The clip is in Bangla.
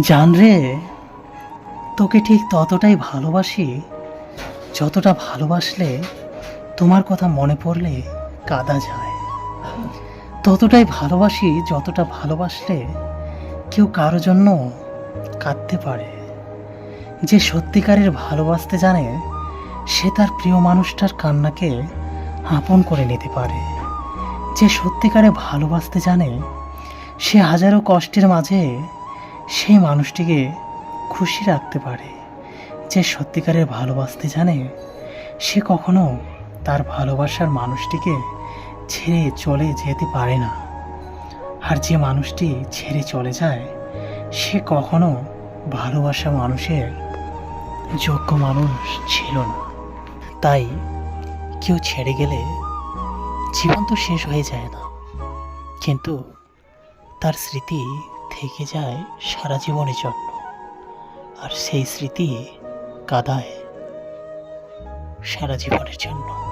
জান রে, তোকে ঠিক ততটাই ভালোবাসি যতটা ভালোবাসলে তোমার কথা মনে পড়লে কাদা যায়। ততটাই ভালোবাসি যতটা ভালোবাসলে কেউ কারও জন্য কাঁদতে পারে। যে সত্যিকারের ভালোবাসতে জানে, সে তার প্রিয় মানুষটার কান্নাকে আপন করে নিতে পারে। যে সত্যিকারে ভালোবাসতে জানে, সে হাজারো কষ্টের মাঝে সেই মানুষটিকে খুশি রাখতে পারে যে সত্যিকারের ভালোবাসতে জানে সে কখনো তার ভালোবাসার মানুষটিকে ছেড়ে চলে যেতে পারে না। আর যে মানুষটি ছেড়ে চলে যায়, সে কখনো ভালোবাসা মানুষের যোগ্য মানুষ ছিল না। তাই কেউ ছেড়ে গেলে জীবন তো শেষ হয়ে যায় না। কিন্তু তার স্মৃতি থেকে যায় সারা জীবনের জন্য। আর সেই স্মৃতি কাদায় সারা জীবনের জন্য।